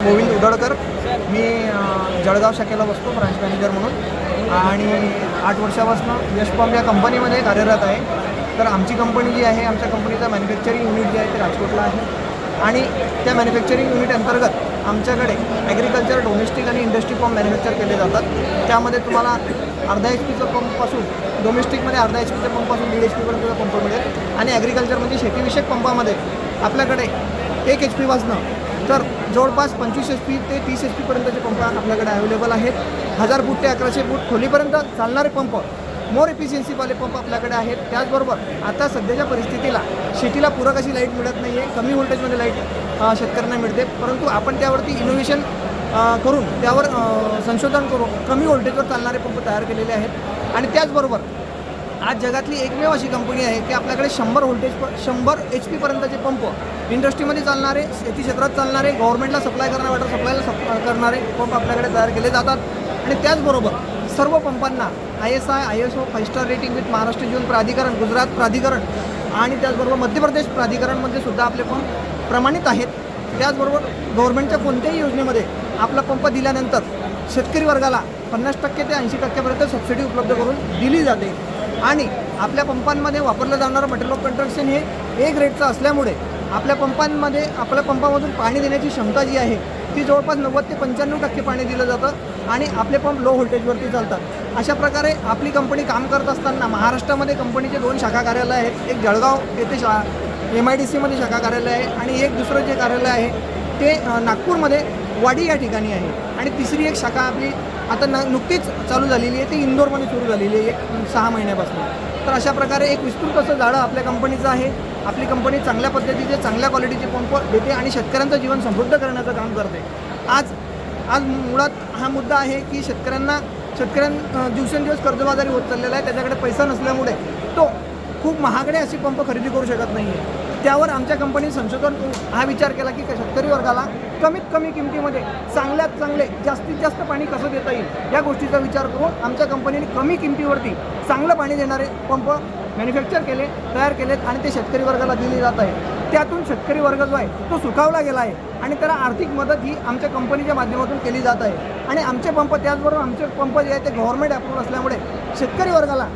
गोविंद उडळकर मी जळगाव शाखेला बसतो branch manager म्हणून. आणि आठ वर्षापासून यश या कंपनीमध्ये कार्यरत आहे. तर आमची कंपनी जी आहे आमच्या कंपनीचं मॅन्युफॅक्चरिंग युनिट जे आहे ते राजकोटला आहे. आणि त्या मॅन्युफॅक्चरिंग युनिट अंतर्गत आमच्याकडे ॲग्रिकल्चर डोमेस्टिक आणि इंडस्ट्री पंप मॅन्युफॅक्चर केले जातात. त्यामध्ये तुम्हाला अर्धा एच पीचं पंपपासून डोमेस्टिकमध्ये अर्धा एच पीच्या पंपपासून दीड एच पीपर्यंतचा पंप मिळेल. आणि ॲग्रिकल्चर म्हणजे शेतीविषयक पंपामध्ये आपल्याकडे एक एच पीपासनं तर जवळपास पंचवीस एच पी ते तीस एच पीपर्यंतचे पंप आपल्याकडे अवेलेबल आहेत. हजार फूट ते अकराशे फूट खोलीपर्यंत चालणारे पंप मोर एफिशियन्सीवाले पंप आपल्याकडे आहेत. त्याचबरोबर आता सध्याच्या परिस्थितीला शेतीला पूरक अशी लाइट मिळत नाही आहे कमी व्होल्टेजमध्ये लाइट शेतकऱ्यांना मिळते. परंतु आपण त्यावरती इनोव्हेशन करून त्यावर संशोधन करून कमी व्होल्टेजवर चालणारे पंप तयार केलेले आहेत. आणि त्याचबरोबर आज जगातली एकमेव अशी कंपनी आहे की आपल्याकडे शंभर व्होल्टेज शंभर एच पीपर्यंतचे पंप इंडस्ट्रीमध्ये चालणारे शेती क्षेत्रात चालणारे गव्हर्नमेंटला सप्लाय करणारे वॉटर सप्लायला सप करणारे पंप आपल्याकडे तयार केले जातात. आणि त्याचबरोबर सर्व पंपांना I S I I S O five star rating with Maharashtra Jeevan Pradhikaran Gujarat Pradhikaran आणि त्याचबरोबर मध्य प्रदेश प्राधिकरणमध्ये सुद्धा आपले पंप प्रमाणित आहेत. त्याचबरोबर गव्हर्नमेंटच्या कोणत्याही योजनेमध्ये आपला पंप दिल्यानंतर शेतकरी वर्गाला पन्नास टक्के ते ऐंशी टक्क्यापर्यंत सबसिडी उपलब्ध करून दिली जाते. आणि आपल्या पंपांमध्ये वापरलं जाणारं मटेरियल ऑफ कंस्ट्रक्शन हे ए ग्रेडचं असल्यामुळे आपल्या पंपांमध्ये आपल्या पंपामधून पाणी देण्याची क्षमता जी आहे ती जवळपास नव्वद ते पंच्याण्णव टक्के पाणी दिलं जातं आणि आपले पंप लो व्होल्टेजवरती चालतात. अशा प्रकारे आपली कंपनी काम करत असताना महाराष्ट्रामध्ये कंपनीचे दोन शाखा कार्यालय आहेत. एक जळगाव येथे शा एम आय डी सीमध्ये शाखा कार्यालय आहे आणि एक दुसरं जे कार्यालय आहे ते नागपूरमध्ये वाडी या ठिकाणी आहे. आणि तिसरी एक शाखा आपली आता न नुकतीच चालू झालेली आहे ती इंदोरमध्ये सुरू झालेली आहे एक सहा महिन्यापासून. तर अशा प्रकारे एक विस्तृत असं झाडं आपल्या कंपनीचं आहे. आपली कंपनी चांगल्या पद्धतीचे चांगल्या क्वालिटीचे पंप देते आणि शेतकऱ्यांचं जीवन समृद्ध करण्याचं काम करते. आज आज मुळात हा मुद्दा आहे की शेतकऱ्यांना शेतकऱ्यां दिवसेंदिवस कर्जबाजारी होत चाललेला आहे. त्याच्याकडे पैसा नसल्यामुळे तो खूप महागडे असे पंप खरेदी करू शकत नाही आहे त्यावर आमच्या कंपनी संशोधन करून हा विचार केला की शेतकरी वर्गाला कमीत कमी किमतीमध्ये चांगल्यात चांगले जास्तीत जास्त पाणी कसं देता येईल? या गोष्टीचा विचार करून आमच्या कंपनीने कमी किमतीवरती चांगलं पाणी देणारे पंप मॅन्युफॅक्चर केले तयार केलेत आणि ते शेतकरी वर्गाला दिले जात आहे. त्यातून शेतकरी वर्ग जो आहे तो सुखावला गेला आहे आणि त्याला आर्थिक मदत ही आमच्या कंपनीच्या माध्यमातून केली जात आहे. आणि आमचे पंप त्याचबरोबर आमचे पंप जे आहे ते गव्हर्नमेंट अप्रूव्ह असल्यामुळे शेतकरी वर्गाला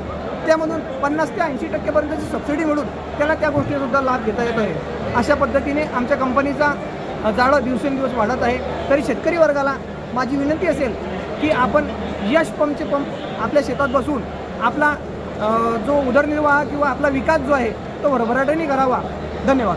त्यामधून पन्नास ते ऐंशी टक्केपर्यंतची सबसिडी मिळून त्याला त्या गोष्टीसुद्धा लाभ घेता येत आहे अशा पद्धतीने आमच्या कंपनीचा जाळं दिवसेंदिवस वाढत आहे. तरी शेतकरी वर्गाला माझी विनंती असेल की आपण यश पंपचे पंप आपल्या शेतात बसून आपला जो उदरनिर्वाह किंवा आपला विकास जो आहे तो भरभराटीने करावा. धन्यवाद.